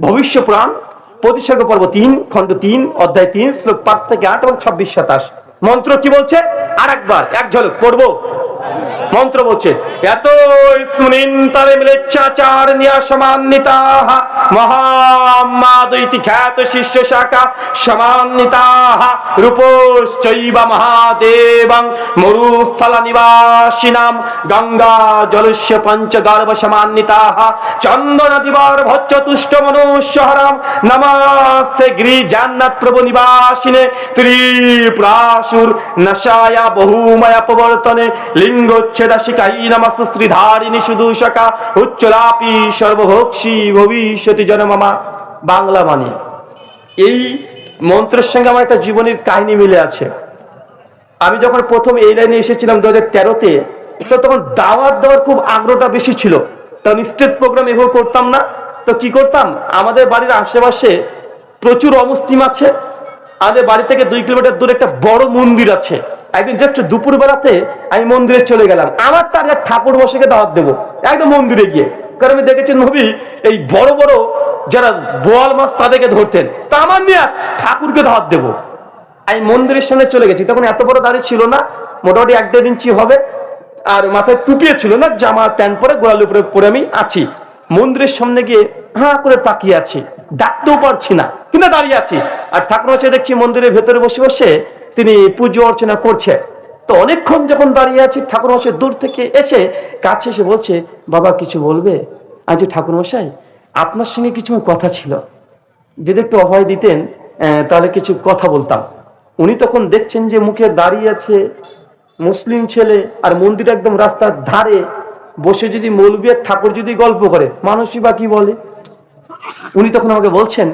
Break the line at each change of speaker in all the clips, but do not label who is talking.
ভবিষ্য পুরাণ প্রতিসর্গ পর্ব তিন, খণ্ড তিন, অধ্যায় তিন, শ্লোক পাঁচ থেকে আট এবং ছাব্বিশ সাতাশ। মন্ত্র কি বলছে? আর একবার এক ঝলক, পড়ব। মন্ত্র বলছে এত স্মৃন্তরে মিলেচ্ছাচার নিয়াসমান্বিতাহ মহামাদৈতি খ্যাত শিষ্য শাখা সমান্বিতাহ রূপশ্চৈব মহাদেবং মরুস্থল নিবাসিনাম, গঙ্গা জলস্য পঞ্চগর্ভ সমান্বিতাহ চন্দন দিবার ভচ্চ তুষ্ট মনুষ্যহরাম, নমস্তে গিরি জান্নাত প্রভু নিবাসিনে, ত্রিপ্রাসুর নশায়া বহুময়া প্রবর্তনে নমস শ্রীধারিণী সুদূষকা উচ্চলাপি ভবিষ্যতি জনমামা বাংলা মানে এই মন্ত্রের সঙ্গে আমার একটা জীবনের কাহিনী মিলে আছে। আমি যখন প্রথম এই লাইনে এসেছিলাম দু হাজার তেরোতে, তো তখন দাওয়াত দেওয়ার খুব আগ্রহটা বেশি ছিল। তখন স্টেজ প্রোগ্রাম এভাবে করতাম না। তো কি করতাম? আমাদের বাড়ির আশেপাশে প্রচুর অমুসলিম আছে। আমাদের বাড়ি থেকে দুই কিলোমিটার দূরে একটা বড় মন্দির আছে। একদিন জাস্ট দুপুর বেলাতে আমি মন্দিরে চলে গেলাম। আমার তার ঠাকুর বসেকে দাওয়াত দেবো। একদম মন্দিরে গিয়ে। কারণ আমি দেখেছি নবী, এই বড় বড় যারা বোয়াল মাছ তাদেরকে ধরতেন, তা আমার নিয়ে ঠাকুরকে দাওয়াত দেবো। আমি মন্দিরের সামনে চলে গেছি। তখন এত বড় দাড়ি ছিল না। মোটামুটি এক দেড় ইঞ্চি হবে। আর মাথায় টুপিয়ে ছিল না, জামা, প্যান্ট পরে, গোড়ালির উপরে পরে আমি আছি। মন্দিরের সামনে গিয়ে হাঁ করে তাকিয়ে আছি। ডাকতেও পারছি না। কিন্তু দাঁড়িয়ে আছি। আর ঠাকুর দেখছি মন্দিরের ভেতরে বসে বসে তিনি পুজো অর্চনা করছে। তো অনেকক্ষণ যখন দাঁড়িয়ে আছি ঠাকুর মশাই দূর থেকে এসে কাছে এসে বলছে, বাবা, কিছু বলবে? আজ ঠাকুর মশাই আপনার সঙ্গে কিছু কথা ছিল। যদি একটু অভয় দিতেন তাহলে কিছু কথা বলতাম। উনি তখন দেখছেন যে মুখে দাঁড়িয়ে আছে মুসলিম ছেলে আর মন্দির একদম রাস্তার ধারে। বসে যদি মৌলবী ঠাকুর যদি গল্প করে, মানুষই বা কি বলে? উনি তখন আমাকে বলছেন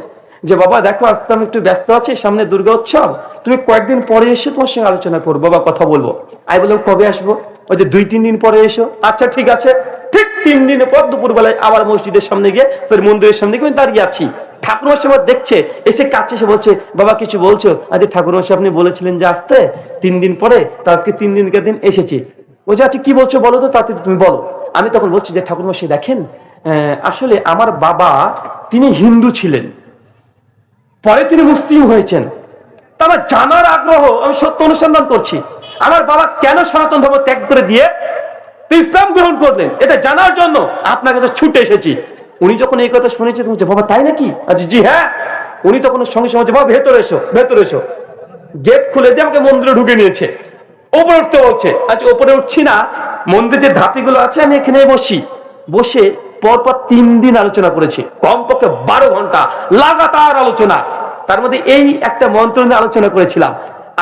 যে, বাবা, দেখো, আজকে আমি একটু ব্যস্ত আছি, সামনে দুর্গা উৎসব। তুমি কয়েকদিন পরে এসে তোমার সঙ্গে আলোচনা করব বা কথা বলব। আমি বললাম, কবে আসব? ওই যে, দুই, তিন দিন পরে এসো। আচ্ছা ঠিক আছে। ঠিক তিন দিন পর দুপুরবেলায় আবার মসজিদের সামনে গিয়ে সরি মন্দিরের সামনে গিয়ে দাঁড়িয়ে আছি। ঠাকুর মশাই দেখছে। এসে কাছে এসে বলছে, বাবা, কিছু বলছো? আজ ঠাকুর মশাই আপনি বলেছিলেন যে, আসতে। তিন দিন পরে, তা আজকে তিন দিনকে দিন এসেছি। বলছে আচ্ছা কি বলছো বলো তো, তাতে তুমি বলো। আমি তখন বলছি যে ঠাকুর মশাই দেখেন আসলে আমার বাবা, তিনি হিন্দু ছিলেন। পরে তিনি মুসলিম হয়েছেন। তা আমার জানার আগ্রহ, আমি সত্য অনুসন্ধান করছি, আমার বাবা কেন সনাতন ধর্ম ত্যাগ করে দিয়ে ইসলাম গ্রহণ করলেন? এটা জানার জন্য আপনার কাছে ছুটে এসেছি। উনি যখন এই কথা শুনেছে, তুমি বাবা, তাই নাকি? আচ্ছা জি হ্যাঁ। উনি তখন সঙ্গে সঙ্গে বাবা, ভেতরে এসো ভেতরে এসো। গেট খুলে দিয়ে আমাকে মন্দিরে ঢুকে নিয়েছে। ওপরে উঠতে বলছে আচ্ছা ওপরে উঠছি না, মন্দির যে ধাপিগুলো আছে, আমি এখানে বসি। বসে পরপর তিন দিন আলোচনা করেছি। কমপক্ষে বারো ঘণ্টা লাগাতার আলোচনা। তার মধ্যে এই একটা মন্ত্র নিয়ে আলোচনা করেছিলাম।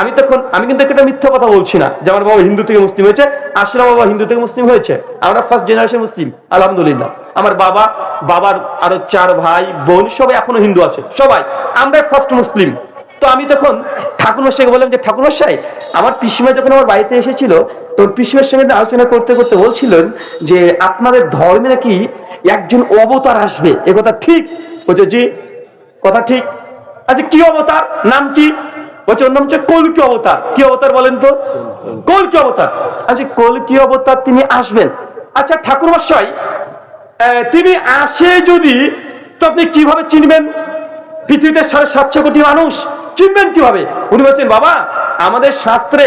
আমি তখন, আমি কিন্তু একটা মিথ্যা কথা বলছি না যে আমার বাবা হিন্দু থেকে মুসলিম হয়েছে আসলে আমার বাবা হিন্দু থেকে মুসলিম হয়েছে। আমরা ফার্স্ট জেনারেশন মুসলিম, আলহামদুলিল্লাহ। আমার বাবা, বাবার আরও চার ভাই, বোন সবাই এখনও হিন্দু আছে, সবাই। আমরা ফার্স্ট মুসলিম। তো আমি তখন ঠাকুরমশাইকে বললাম যে ঠাকুরমশাই আমার পিসিমা যখন আমার বাড়িতে এসেছিল, তো পিসিমার সঙ্গে আলোচনা করতে করতে বলছিলেন যে, আপনাদের ধর্মে নাকি একজন অবতার আসবে এ কথা ঠিক? বলছে জি কথা ঠিক। আচ্ছা কি অবতার? নাম কি? বলছে ওর নাম হচ্ছে কলকি অবতার। কি অবতার বলেন তো? কলকি অবতার? আচ্ছা কলকি অবতার তিনি আসবেন। আচ্ছা ঠাকুরমশাই আহ, তিনি আসে যদি তো আপনি কীভাবে চিনবেন? পৃথিবীতে সাড়ে সাতশো কোটি মানুষ চিনবেন কীভাবে? উনি বলছেন বাবা আমাদের শাস্ত্রে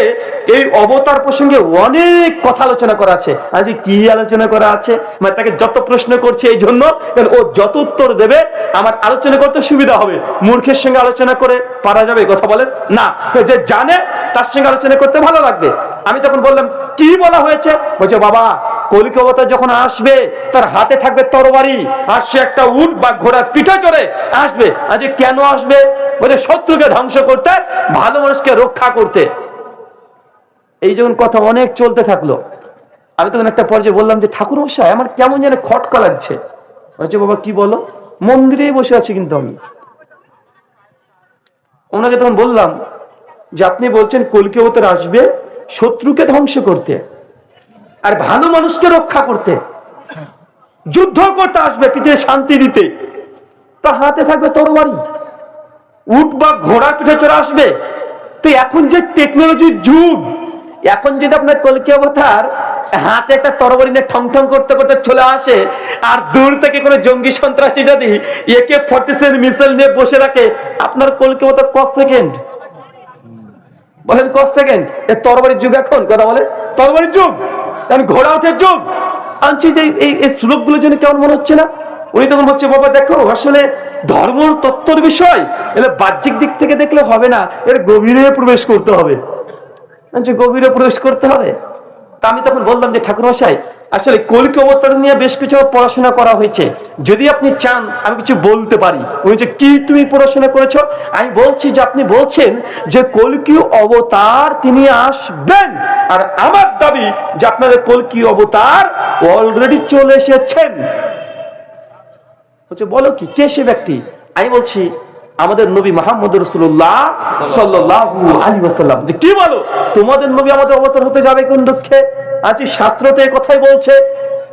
এই অবতার প্রসঙ্গে অনেক কথা আলোচনা করা আছে। আজ কি আলোচনা করা আছে? মানে তাকে যত প্রশ্ন করছে এই জন্য ও যত উত্তর দেবে, আমার আলোচনা করতে সুবিধা হবে। মূর্খের সঙ্গে আলোচনা করে পারা যাবে, কথা বলেন? না। যে জানে, তার সঙ্গে আলোচনা করতে ভালো লাগবে। আমি তখন বললাম, কি বলা হয়েছে? বলছে, বাবা, কলিক অবতার যখন আসবে, তার হাতে থাকবে তরবারি, আর সে একটা উট বা ঘোড়ার পিঠে চড়ে আসবে। আজ কেন আসবে? বলে শত্রুকে ধ্বংস করতে, ভালো মানুষকে রক্ষা করতে। এই যখন কথা অনেক চলতে থাকল, আমি তখন একটা পর্যায়ে বললাম যে ঠাকুর মশাই আমার কেমন যেন খটকা লাগছে। বলছে বাবা, কি বলো? মন্দিরেই বসে আছি কিন্তু আমি। ওনাকে তখন বললাম যে, আপনি বলছেন কলকি অবতার আসবে শত্রুকে ধ্বংস করতে আর ভালো মানুষকে রক্ষা করতে। যুদ্ধ করতে আসবে পৃথিবীর শান্তি দিতে। তা হাতে থাকবে তরবারি। উট বা ঘোড়া পিঠে চড়ে আসবে। তো এখন যে টেকনোলজির যুগ, এখন যদি আপনার কলকি অবতার হাতে একটা তরবারি নিয়ে ঠং ঠং করতে করতে চলে আসে, আর দূর থেকে কোনো জঙ্গি সন্ত্রাসী যদি একে ফর্টি সেভেন মিসাইল নিয়ে বসে রাখে, আপনার কলকাতা কত সেকেন্ড বলেন কত সেকেন্ড এ তরবারির যুগ এখন, কথা বলে? তরবারির যুগ, কারণ ঘোড়া ওঠের যুগ। আনছি যে এই এই শ্লোকগুলো যেন কেমন মনে হচ্ছে না? উনি তখন বলছে, বাবা, দেখো, আসলে ধর্ম তত্ত্বর বিষয়, এলে বাহ্যিক দিক থেকে দেখলে হবে না, এর গভীরে প্রবেশ করতে হবে। আচ্ছা গভীরে প্রবেশ করতে হবে? তা আমি তখন বললাম যে, ঠাকুর মশাই, আসলে কলকি অবতার নিয়ে বেশ কিছু পড়াশোনা করা হয়েছে। যদি আপনি চান, আমি কিছু বলতে পারি। উনি যে, কি তুমি পড়াশোনা করেছ? আমি বলছি যে, আপনি বলছেন যে, কলকি অবতার তিনি আসবেন। আর আমার দাবি যে, আপনাদের কলকি অবতার অলরেডি চলে এসেছেন। বলছে বলো কি, কে সে ব্যক্তি? আমি বলছি আমাদের নবী মাহমুদ রসুল্লাহ সাল্লাল্লাহু আলী আসাল্লাম যে কি বলো? তোমাদের নবী আমাদের অবতার হতে যাবে কোন দুঃখে? আজ শাস্ত্র তো এই কথাই বলছে।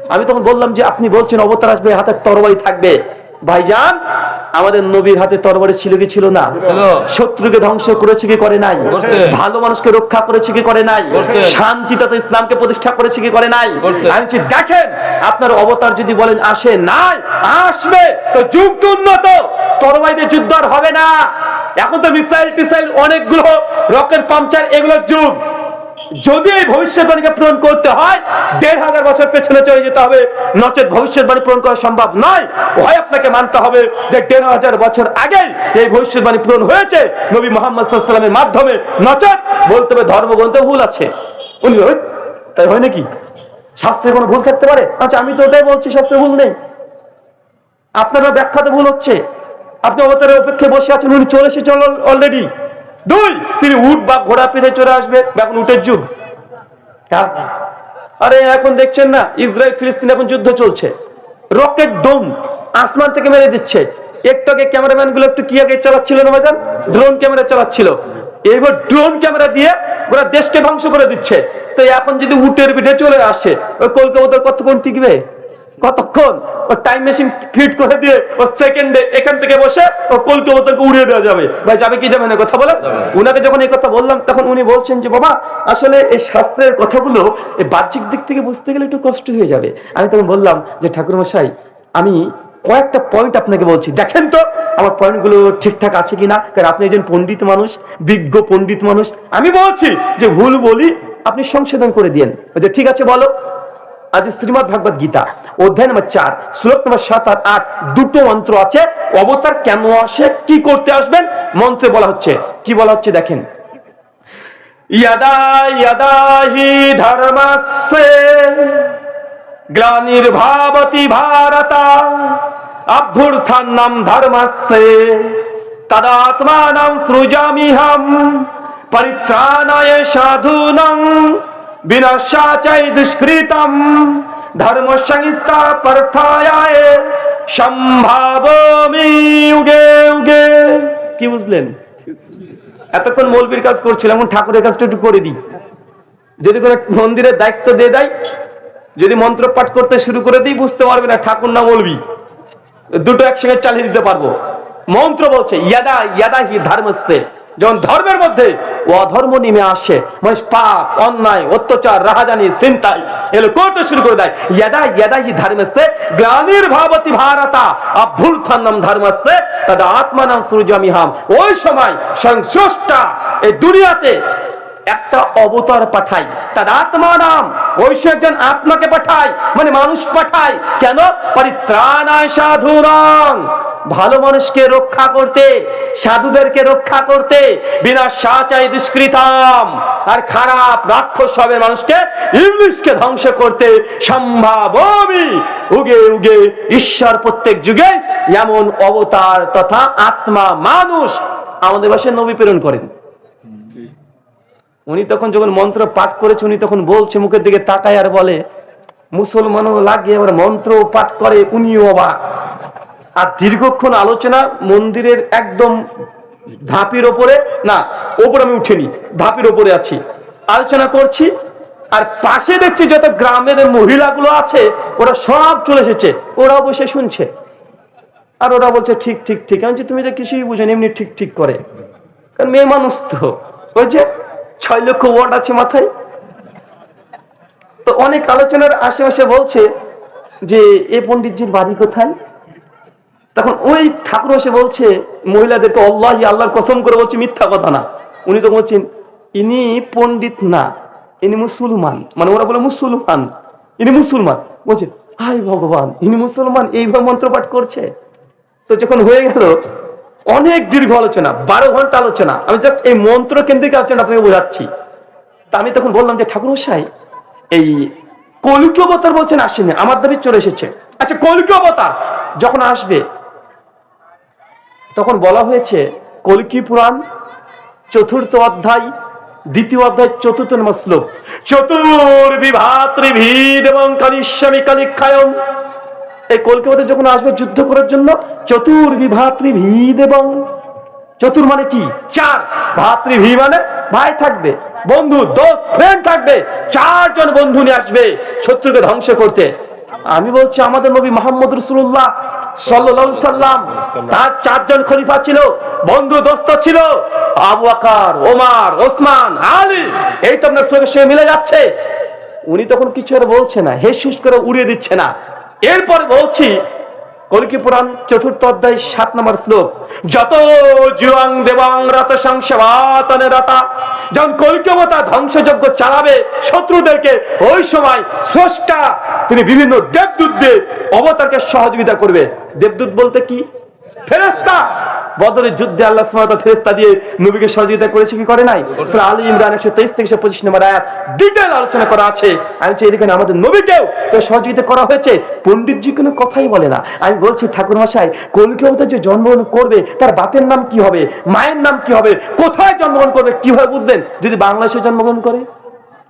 আমি তখন বললাম যে, আপনি বলছেন অবতার আসবে, হাতের তরবারি থাকবে। ভাইজান আমাদের নবীর হাতে তরবারি ছিল কি ছিল না? শত্রুকে ধ্বংস করেছে কি করে নাই? ভালো মানুষকে রক্ষা করেছে কি করে নাই। শান্তি তথা ইসলামকে প্রতিষ্ঠা করেছে কি করে নাই? আমি দেখেন আপনার অবতার যদি বলেন আসে নাই আসবে তো যুগ তো উন্নত তরবাইতে যুদ্ধ আর হবে না। এখন তো মিসাইল টিসাইল অনেকগুলো রকেট পাংচার এগুলোর যুগ। যদি এই ভবিষ্যৎবাণীকে পূরণ করতে হয়, দেড় হাজার বছর পেছনে চলে যেতে হবে। নচেত ভবিষ্যৎবাণী পূরণ করা সম্ভব নয়। হয় আপনাকে মানতে হবে যে দেড় হাজার বছর আগেই এই ভবিষ্যৎবাণী পূরণ হয়েছে। নবী মোহাম্মদ সাল্লামের মাধ্যমে নচেত বলতে হবে ধর্মগ্রন্থে ভুল আছে। উনি তাই হয় নাকি? শাস্ত্রে কোনো ভুল থাকতে পারে? আচ্ছা আমি তো ওটাই বলছি, শাস্ত্রে ভুল নেই। আপনারা ব্যাখ্যাতে ভুল হচ্ছে। আপনি অবতারের অপেক্ষায় বসে আছেন, উনি চলে এসেছে অলরেডি দুই, তিনি উট বা ঘোড়া পিঠে চলে আসবে। এখন উটের যুগ। হ্যাঁ। আরে, এখন দেখছেন না, ইসরায়েল, ফিলিস্তিন এখন যুদ্ধ চলছে। রকেট ডোম আসমান থেকে মেরে দিচ্ছে। একটু আগে ক্যামেরাম্যানগুলো একটু কি আগে চালাচ্ছিল না ভাইজান? ড্রোন ক্যামেরা চালাচ্ছিল। এবার ড্রোন ক্যামেরা দিয়ে ওরা দেশকে ধ্বংস করে দিচ্ছে। তো এখন যদি উটের পিঠে চলে আসে, ওই কলকাতার কতক্ষণ টিকবে? কতক্ষণ? ও টাইম মেশিন ফিট করে দিয়ে ও সেকেন্ডে এখান থেকে বসে ও কলকাতাকে উড়িয়ে দেওয়া যাবে। ভাই যাবে কি যাবে না? কথা বলে উনাকে যখন এই কথা বললাম তখন উনি বলছেন যে বাবা আসলে এই শাস্ত্রের কথাগুলো এই বাহ্যিক দিক থেকে বুঝতে গেলে একটু কষ্ট হয়ে যাবে। আমি তখন বললাম যে ঠাকুর মশাই আমি কয়েকটা পয়েন্ট আপনাকে বলছি। দেখেন তো আমার পয়েন্টগুলো ঠিকঠাক আছে কিনা? কারণ আপনি একজন পণ্ডিত মানুষ বিজ্ঞ পণ্ডিত মানুষ। আমি বলছি যে ভুল বলি আপনি সংশোধন করে দিয়েন। যে ঠিক আছে বলো। আজ শ্রীমদ ভাগবত গীতা, অধ্যায় নম্বর চার, শ্লোক নম্বর সাত আর আট, দুটো মন্ত্র আছে। অবতার কেন আসে? কি করতে আসবেন? মন্ত্রে বলা হচ্ছে, কি বলা হচ্ছে দেখেন। ইয়াদা ইয়াদা হি ভারতা অভ্যুত্থান্নাম ধর্মস্যে, তদাত্মানাম সৃজামিহম, পরিত্রাণায় বিনাশাচৈ দুষ্কৃতম ধর্ম সংস্থাপর্থায় সম্ভাবমি উগে উগে। কি বুঝলেন? এতক্ষণ মৌলবীর কাজ করছিলাম এখন ঠাকুরের কাজটা একটু করে দিই। যদি কোনো মন্দিরের দায়িত্ব দিয়ে দেয়, যদি মন্ত্র পাঠ করতে শুরু করে দিই, বুঝতে পারবে না ঠাকুর না বলবি দুটো একসঙ্গে চালিয়ে দিতে পারব। মন্ত্র বলছে, ইয়াদা ইয়াদা হি ধর্মস্যে। যখন ধর্মের মধ্যে অধর্ম নেমে আসে মানে পাপ, অন্যায়, অত্যাচার, রাহাজানি চিন্তাই এগুলো করতে শুরু করে দেয়। ইয়াদা ইয়াদা হি ধর্মস্যে গ্লানির ভাবতি ভারতা অভ্যুত্থানম ধর্মস্যে তাদের আত্মানাম সূর্যমিহাম ওই সময় স্বয়ং স্রষ্টা এই দুনিয়াতে একটা অবতার পাঠাই তার আত্মা নাম সে একজন আত্মাকে পাঠায় মানে মানুষ পাঠায়। কেন? পরিত্রাণায় সাধুরং। ভালো মানুষকে রক্ষা করতে, সাধুদেরকে রক্ষা করতে বিনা সাচাই দুষ্কৃতাম। আর খারাপ রাক্ষস হবে মানুষকে ইংলিশকে ধ্বংস করতে সম্ভাবমি উগে উগে ঈশ্বর প্রত্যেক যুগে এমন অবতার তথা আত্মা মানুষ আমাদের ভাষায় নবী প্রেরণ করেন। উনি তখন যখন মন্ত্র পাঠ করেছে, উনি তখন বলছে, মুখের দিকে তাকায় আর বলে, মুসলমানও লাগে, আবার মন্ত্র পাঠ করে, উনিও অবাক। আর দীর্ঘক্ষণ আলোচনা মন্দিরের একদম ধাপির ওপরে, না, ওপরে আমি উঠিনি, ধাপির ওপরে আছি। আলোচনা করছি, আর পাশে দেখছি যত গ্রামের মহিলাগুলো আছে, ওরা সব চলে এসেছে, ওরাও বসে শুনছে। আর ওরা বলছে, ঠিক ঠিক ঠিক। আমি তুমি তো কিছুই বুঝেন, এমনি ঠিক ঠিক করে। কারণ মেয়ে মানুষ তো। ওই যে ছয় লক্ষ ওয়ার্ড আছে মাথায়। তো অনেক আলোচনার আশেপাশে বলছে যে, এ পণ্ডিতজির বাড়ি কোথায়? তখন ওই ঠাকুর এসে বলছে, মহিলাদেরকে আল্লাহ আল্লাহর কসম করে বলছে মিথ্যা কথা না। উনি তো বলছেন, ইনি পণ্ডিত না, ইনি মুসলমান। মানে ওরা বলে, মুসলমান, ইনি মুসলমান। বলছে হাই ভগবান, ইনি মুসলমান, এইভাবে মন্ত্রপাঠ করছে? তো যখন হয়ে গেল, অনেক দীর্ঘ আলোচনা, বারো ঘণ্টা আলোচনা। আমি জাস্ট এই মন্ত্র কেন্দ্রিক আলোচনা আপনাকে বোঝাচ্ছি। তা আমি তখন বললাম যে ঠাকুর মশাই এই কলিক অবতার বলছেন আসেনি, আমার দাবি চলে এসেছে। আচ্ছা কলিক অবতার যখন আসবে তখন বলা হয়েছে, কলকি পুরাণ, চতুর্থ অধ্যায়, দ্বিতীয় অধ্যায়, চতুর্থ নম্বর শ্লোক চতুর্বিভাতৃভিদ এবং কালিস্বামী কালিক্ষায়ম। এই কলকাতা যখন আসবে যুদ্ধ করার জন্য, চতুর্বিভাতৃভিদ এবং চতুর মানে কি? চার। ভাতৃভি মানে ভাই থাকবে, বন্ধু, দোস্ত ফ্রেন্ড থাকবে, চারজন বন্ধু নিয়ে আসবে শত্রুকে ধ্বংস করতে। আমি বলছি, আমাদের নবী মোহাম্মদ রসুল্লাহ সাল্লাম, তার চারজন খলিফা ছিল, বন্ধু দোস্ত ছিল, আবু আকার ওমার, ওসমান, আলী। এই তো আপনার সঙ্গে সঙ্গে মিলে যাচ্ছে। উনি তখন কিছু আর বলছে না হে শুষ করে উড়িয়ে দিচ্ছে না। এরপর বলছি, কলকি পুরাণ চতুর্থ অধ্যায় সাত নম্বর শ্লোক, যত জুয়াং দেবাং রত সংসবাতনে রতা। যখন কলকিমতা ধ্বংসযজ্ঞ চালাবে, শত্রুদেরকে ওই সময় স্রষ্টা, তিনি বিভিন্ন দেবদূত দিয়ে অবতারকে সহযোগিতা করবে। দেবদূত বলতে কি? ফেরেস্তা বদরের যুদ্ধে আল্লাহ তাআলা ফেরেশতা দিয়ে নবীকে সহযোগিতা করেছে, কি করে নাই? সূরা আলী ইমরান 123 থেকে 125 নম্বর আয়াত ডিটেইল আলোচনা করা আছে। আমি চাই এদিকে আমাদের নবীকেও তো সহযোগিতা করা হয়েছে। পণ্ডিতজি কোনো কথাই বলে না। আমি বলছি, ঠাকুর মশাই কলকি অবতার যে জন্মগ্রহণ করবে, তার বাপের নাম কি হবে? মায়ের নাম কি হবে? কোথায় জন্মগ্রহণ করবে? কীভাবে বুঝবেন? যদি বাংলাদেশে জন্মগ্রহণ করে?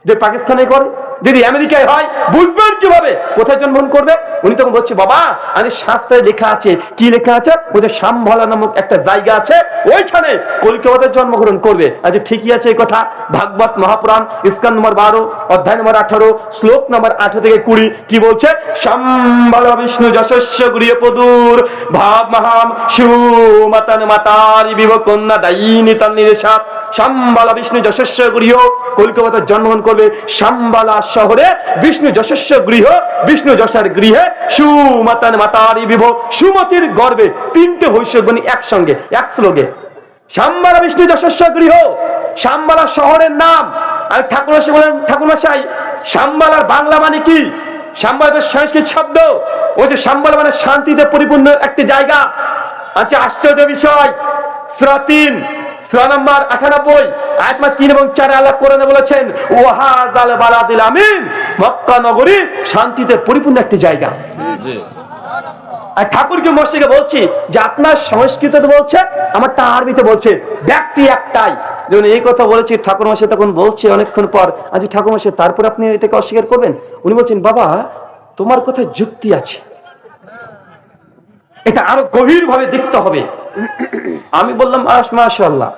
যে পাকিস্তানে করে যদি আমেরিকায় হয়, বুঝবেন কীভাবে? কোথায় জন্মগ্রহণ করবে? উনি তখন বলছে, বাবা, আমি শাস্ত্রে লেখা আছে। কি লেখা আছে? বলছে শামভালা নামক একটা জায়গা আছে, ওইখানে কলকাতায় জন্মগ্রহণ করবে। আচ্ছা ঠিকই আছে এই কথা। ভাগবত মহাপুরাণ ইস্কান নম্বর বারো, অধ্যায় নম্বর আঠারো, শ্লোক নম্বর আঠারো থেকে কুড়ি, কি বলছে? সম্বল বিষ্ণু যশস্য গৃহ পদুর ভাব মহাম সুমাতান মাতারি বিভ কন্যা দায়িনী তার নিরেশাত শাম্বালা বিষ্ণু যশস্ব গৃহ কলকাতায় জন্মগ্রহণ করবে শাম্বালা শহরে বিষ্ণু যশস্ব গৃহ, বিষ্ণু যশার গৃহে সুমাতান মাতারি বিভ সুমতির গর্বে তিনটে ভৈষ্যবনী একসঙ্গে, এক শ্লোকে। শাম্বালা বিষ্ণু যশস্ব গৃহ শাম্বালা শহরের নাম। আর ঠাকুর বলেন ঠাকুর মশাই শাম্বালার বাংলা মানে কি? শাম্বালা তো সংস্কৃত শব্দ। ওই যে শাম্বালা মানে শান্তিতে পরিপূর্ণ একটি জায়গা। আচ্ছা আশ্চর্য বিষয় সূরা তিন সূরা নাম্বার আটানব্বই আয়াত তিন এবং চারে আল্লাহ কোরআনে বলেছেন ওয়াহাজাল বালাদিল আমিন। মক্কা নগরী শান্তিতে পরিপূর্ণ একটি জায়গা। আর ঠাকুরকে মসজিদে বলছি যে আপনার সংস্কৃততে বলছে আমারটা আরবিতে বলছে ব্যক্তি একটাই। যখন এই কথা বলেছি ঠাকুর মশাই তখন বলছে অনেকক্ষণ পর আজ ঠাকুর মশাই তারপর আপনি এটাকে অস্বীকার করবেন? উনি বলছেন বাবা তোমার কথায় যুক্তি আছে। এটা আরও গভীর ভাবে দেখতে হবে। আমি বললাম আস মাশাল্লাহ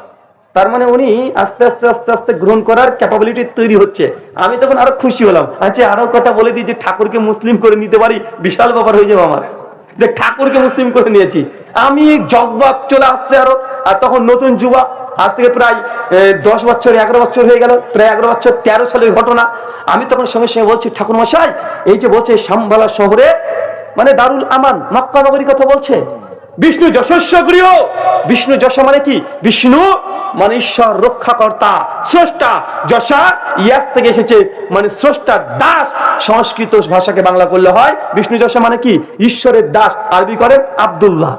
তার মানে উনি আস্তে আস্তে আস্তে আস্তে গ্রহণ করার ক্যাপাবিলিটি তৈরি হচ্ছে। আমি তখন আরও খুশি হলাম। আচ্ছা আরও কথা বলে দিই যে ঠাকুরকে মুসলিম করে নিতে পারি? বিশাল ব্যাপার হয়ে যাবে আমার। যে ঠাকুরকে মুসলিম করে নিয়েছি। আমি জজবাত চলে আসছে আরও। আর তখন নতুন যুবা, আজ থেকে প্রায় দশ বছর, এগারো বছর হয়ে গেল। প্রায় এগারো বছর, তেরো সালের ঘটনা। আমি তখন সঙ্গে সঙ্গে বলছি ঠাকুর মশাই এই যে বলছে শামবালা শহরে মানে দারুল আমান, মক্কা নগরীর কথা বলছে? বিষ্ণু যশস্ব গৃহ বিষ্ণু যশা মানে কি? বিষ্ণু মানে ঈশ্বর রক্ষাকর্তা স্রষ্টা। যশা ইয়াস থেকে এসেছে মানে স্রষ্টার দাস। সংস্কৃত ভাষাকে বাংলা করলে হয় বিষ্ণু যশা মানে কি? ঈশ্বরের দাস। আরবি করেন আব্দুল্লাহ।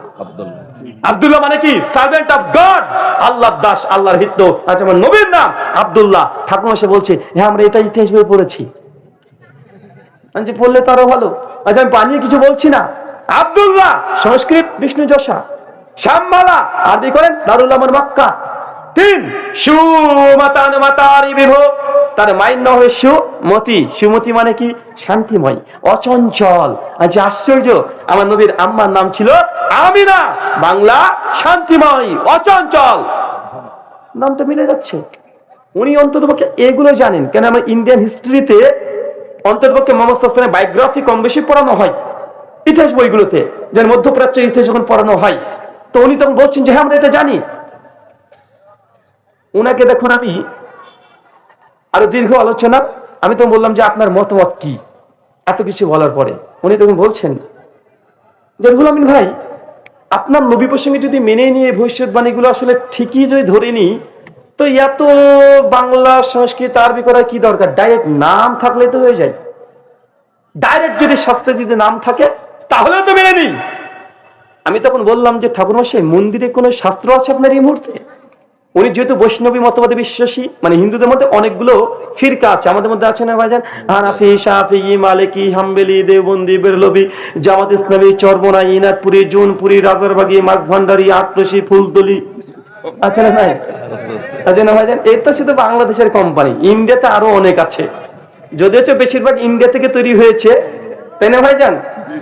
আব্দুল্লাহ। মানে কি? সার্ভেন্ট অফ গড আল্লাহর দাস আল্লাহর হিত আচ্ছা আমার নবীর নাম আব্দুল্লাহ। বলছে হ্যাঁ আমরা এটা ইতিহাস বই পড়েছি। আমি পড়লে তো আরও ভালো। আচ্ছা আমি বানিয়ে কিছু বলছি না। আব্দুল্লাহ। সংস্কৃত বিষ্ণু যশা। শ্যামমালা। আদি করেন? দারুল আমার মক্কা। তিন। সুমাতান মাতারি বিভ। তার মায়ের নাম হবে সুমতি। সুমতি মানে কি? শান্তিময় অচঞ্চল। আজ আশ্চর্য আমার নবীর আম্মার নাম ছিল আমিনা। বাংলা শান্তিময় অচঞ্চল। নামটা মিলে যাচ্ছে। উনি অন্তত পক্ষে এগুলো জানেন। কেন আমার ইন্ডিয়ান হিস্ট্রিতে অন্ততপক্ষে মোহাম্মদ বায়োগ্রাফি কম বেশি পড়ানো হয়। ইতিহাস বইগুলোতে, যেন মধ্যপ্রাচ্যের ইতিহাস যখন পড়ানো হয়, তো উনি তখন বলছেন যে হ্যাঁ আমরা এটা জানি। উনাকে দেখুন আমি আরও দীর্ঘ আলোচনা। আমি তো বললাম যে, আপনার মতামত কি? এত কিছু বলার পরে উনি তখন বলছেন যে আমিন ভাই, আপনার নবী প্রসঙ্গে যদি মেনে নিয়ে ভবিষ্যৎবাণীগুলো আসলে ঠিকই যদি ধরে নিই, তো এত বাংলা সংস্কৃত, আরবি করার কি দরকার? ডাইরেক্ট নাম থাকলে তো হয়ে যায়। ডাইরেক্ট যদি শাস্ত্রে যদি নাম থাকে তাহলে তো মেনে নিই আমি তখন বললাম যে ঠাকুরমশাই, মন্দিরে কোনো শাস্ত্র আছে আপনার এই মুহূর্তে? উনি যেহেতু বৈষ্ণবী মতবাদে বিশ্বাসী মানে হিন্দুদের মধ্যে অনেকগুলো ফিরকা আছে। আমাদের মধ্যে আছে না ভাইজান? হানাফি, শাফি, মালিকি, হাম্বেলি, দেওবন্দি, বেরলবি, জামাত ইসলামী চরমনা ইনাদপুরি, জুনপুরি, রাজারবাগি মাছ ভান্ডারি আটরসি ফুলতলি। আছে না ভাই? আছে না ভাইজান? এই তো শুধু বাংলাদেশের কোম্পানি ইন্ডিয়াতে আরও অনেক আছে। যদিও বেশিরভাগ ইন্ডিয়া থেকে তৈরি হয়েছে। তাই না ভাইজান?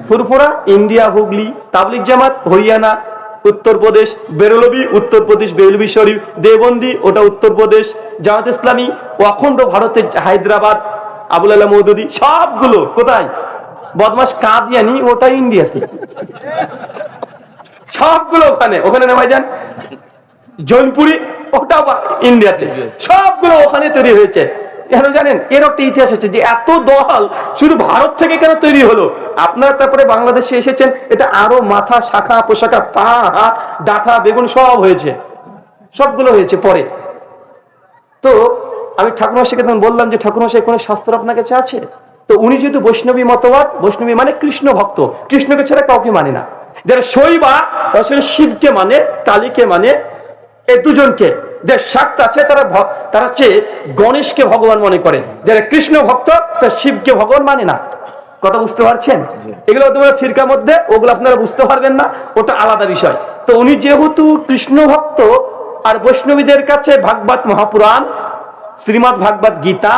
ফুরফুরা, ইন্ডিয়া, হুগলি তাবলিক জামাত, হরিয়ানা, উত্তরপ্রদেশ বেরলবি উত্তরপ্রদেশ বেরলবি শরীফ দেবন্দি ওটা উত্তরপ্রদেশ, জামাত ইসলামী ও অখণ্ড ভারতের হায়দ্রাবাদ, আবুল আল্লাহ মৌদুদি, সবগুলো কোথায়? বদমাস কাদিয়ানি, ওটা ইন্ডিয়াতে। সবগুলো ওখানে। ওখানে না যান জৈনপুরি, ওটা ইন্ডিয়াতে। সবগুলো ওখানে তৈরি হয়েছে। কেন জানেন, এর একটা ইতিহাস আছে যে এত দল শুধু ভারত থেকে কেন তৈরি হলো? আপনারা তারপরে বাংলাদেশে এসেছেন, এটা আরও মাথা, শাখা পোশাখা পা, হাত, ডাটা, বেগুন সব হয়েছে। সবগুলো হয়েছে পরে। তো আমি ঠাকুরমশাইকে তখন বললাম যে ঠাকুরমশাই কোনো শাস্ত্র আপনার কাছে আছে? তো উনি যেহেতু বৈষ্ণবী মতবাদ, বৈষ্ণবী মানে কৃষ্ণ ভক্ত। কৃষ্ণকে ছাড়া কাউকে মানে না। যারা শৈবা শিবকে মানে কালীকে মানে এই দুজনকে। যে শাক্ত আছে তারা তারা হচ্ছে গণেশকে ভগবান মনে করে। যারা কৃষ্ণ ভক্ত তারা শিবকে ভগবান মানে না। কথা বুঝতে পারছেন? এগুলো তোমার ফিরকার মধ্যে ওগুলো আপনারা বুঝতে পারবেন না ওটা আলাদা বিষয়। তো উনি যেহেতু কৃষ্ণ ভক্ত আর বৈষ্ণবীদের কাছে ভাগবত মহাপুরাণ শ্রীমৎ ভাগবত গীতা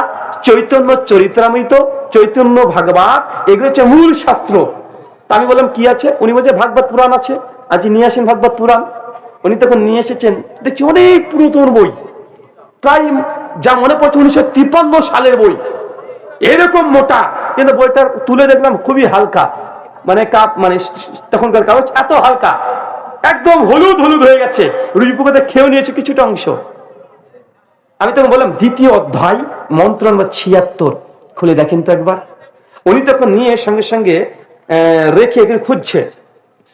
চৈতন্য চরিত্রামৃত চৈতন্য ভাগবত এগুলো হচ্ছে মূল শাস্ত্র। তা আমি বললাম কি আছে? উনি বলছে ভাগবত পুরাণ আছে। আজ নিয়ে আসেন ভাগবত পুরাণ। উনি তখন নিয়ে এসেছেন, দেখছি অনেক পুরাতন বই। প্রায় যা মনে পড়ছে উনিশশো তিপ্পান্ন সালের বই। এরকম মোটা, কিন্তু বইটা তুলে দেখলাম খুবই হালকা। মানে কাপ মানে তখনকার কাগজ এত হালকা। একদম হলুদ হলুদ হয়ে গেছে। রুই পোকাতে খেয়েও নিয়েছে কিছুটা অংশ। আমি তখন বললাম, দ্বিতীয় অধ্যায়, মন্ত্র নম্বর ছিয়াত্তর, খুলে দেখেন তো একবার। উনি তখন নিয়ে সঙ্গে সঙ্গে রেখে এগুলো খুঁজছে।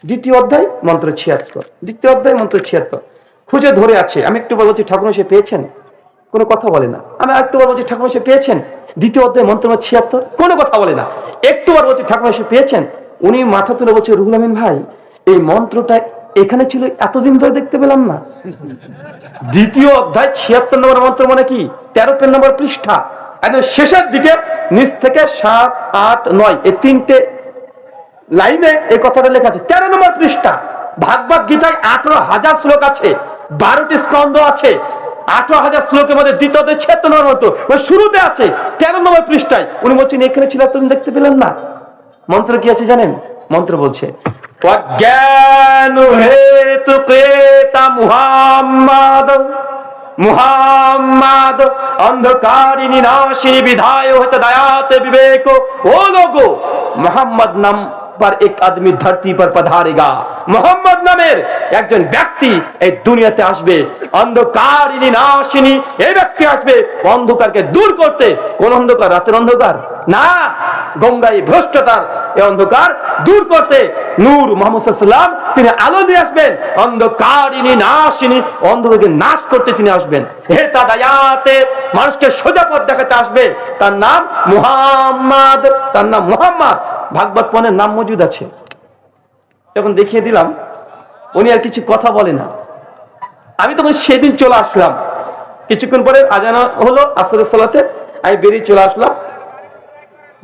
দ্বিতীয় অধ্যায়, মন্ত্র ছিয়াত্তর। দ্বিতীয় অধ্যায়, মন্ত্র ছিয়াত্তর। খুঁজে ধরে আছে। আমি একটু বলছি ঠাকুর সে পেয়েছেন? কোনো কথা বলে না। আমি একটু বলছি ঠাকুর সে পেয়েছেন? দ্বিতীয় অধ্যায়, মন্ত্র ছিয়াত্তর? কোনো কথা বলে না। একটু বার বলছি ঠাকুর সে পেয়েছেন? উনি মাথা তুলে বলছে, রুহুল আমিন ভাই, এই মন্ত্রটা এখানে ছিল, এতদিন ধরে দেখতে পেলাম না। দ্বিতীয় অধ্যায়, ছিয়াত্তর নম্বর মন্ত্র মানে কি? তেরো নম্বর পৃষ্ঠা। একদম শেষের দিকে, নিচ থেকে সাত, আট, নয়, এই তিনটে লাইনে এই কথাটা লেখা আছে, তেরো নম্বর পৃষ্ঠা, ভাগবত গীতায় আঠারো হাজার শ্লোক আছে, বারোটি স্কন্ধ আছে, আঠারো হাজার শ্লোকের মধ্যে দ্বিতীয়তে ছেতনার মতো ওই শুরুতে আছে, তেরো নম্বর পৃষ্ঠায়। উনি বলছেন, এখানে ছিল তুমি দেখতে পেলেন না। মন্ত্র কি আছে জানেন? মন্ত্র বলছে, অজ্ঞান হেতু ক্রেতা মুহাম্মাদ মুহাম্মাদ অন্ধকারিনী নাশী বিধায় হতে দয়াতে বিবেক, ও লোগো, মোহাম্মদ নাম पर एक आदमी धरती पर पधारेगा মোহাম্মদ নামের একজন ব্যক্তি এই দুনিয়াতে আসবে অন্ধকারিণী নাশিনী এই ব্যক্তি আসবে অন্ধকারকে দূর করতে কোন অন্ধকার রাতের অন্ধকার না, গঙ্গায় ভ্রষ্টতার এই অন্ধকার দূর করতে নূর মোহাম্মদ তিনি আলো দিয়ে আসবেন, অন্ধকারিণী, নাশিনী, অন্ধকারকে নাশ করতে তিনি আসবেন। হে তাদায়াতে, মানুষকে সোজা পথ দেখাতে আসবে। তার নাম মুহাম্মদ, তার নাম মুহাম্মদ। ভাগবত পনেরো নাম মজুদ আছে। যখন দেখিয়ে দিলাম, উনি আর কিছু কথা বলে না। আমি তখন সেদিন চলে আসলাম। কিছুক্ষণ পরে আজানা হলো, আসরের সালাতে, আমি বেরিয়ে চলে আসলাম।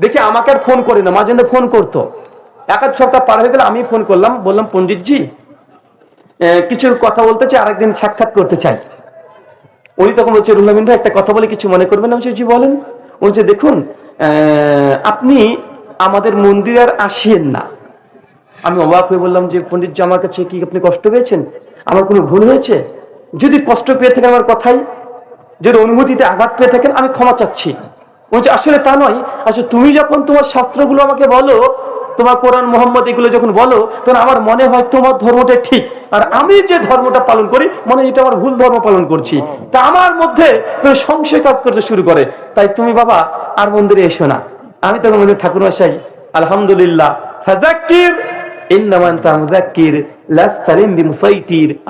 দেখি আমাকে আর ফোন করে না মাঝে ফোন করতো। এক আধ সপ্তাহ পার হয়ে গেলে আমি ফোন করলাম বললাম পণ্ডিতজি কিছু কথা বলতে চাই আরেকদিন সাক্ষাৎ করতে চাই। উনি তখন বলছে রুহুল আমিন ভাই একটা কথা বলে কিছু মনে করবেন আমি বলছি, জি বলেন। বলছে দেখুন আপনি আমাদের মন্দিরে আর আসিয়েন না। আমি অবাক হয়ে বললাম যে পণ্ডিত জি, আমার কাছে কি আপনি কষ্ট পেয়েছেন? আমার কোনো ভুল হয়েছে? যদি কষ্ট পেয়ে থাকেন আমার কথাই যদি অনুভূতিতে আঘাত পেয়ে থাকেন আমি ক্ষমা চাচ্ছি। বলছে আসলে তা নয়। আসলে তুমি যখন তোমার শাস্ত্রগুলো আমাকে বলো, তোমার কোরআন, মোহাম্মদ, এগুলো যখন বলো, তখন আমার মনে হয় তোমার ধর্মটা ঠিক। আর আমি যে ধর্মটা পালন করি, মনে এটা আমার ভুল ধর্ম পালন করছি। তা আমার মধ্যে সংশয় কাজ করতে শুরু করে। তাই তুমি বাবা, আর মন্দিরে এসো না। আমি তখন বলি ঠাকুর মশাই, আলহামদুলিল্লাহ ফাজাক্কির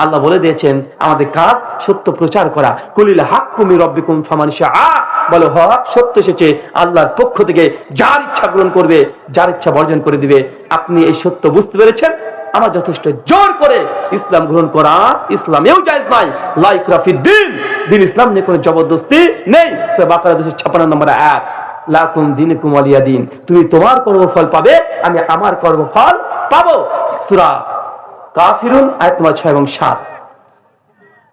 আল্লাহ বলে দিয়েছেন, আমাদের কাজ সত্য প্রচার করা। কুলিল হাক্কু মির রাব্বিকুম ফামান শাআ। বলো হক সত্য এসেছে, আল্লাহর পক্ষ থেকে যার ইচ্ছা গ্রহণ করবে, যার ইচ্ছা বর্জন করে দিবে। আপনি এই সত্য বুঝতে পেরেছেন? আমার যথেষ্ট জোর করে ইসলাম গ্রহণ করা, ইসলামেও জায়েজ নাই। লাইক রাফি দিন দিন ইসলাম নিয়ে কোনো জবরদস্তি নেই। সে বাকারা দুশো ছাপ্পান্ন নম্বর এক লাকুম দিন কুমালিয়া দিন। তুমি তোমার কর্মফল পাবে, আমি আমার কর্মফল পাবো। সুরা কাফিরুন, আয়াত নম্বর ছয় এবং সাত।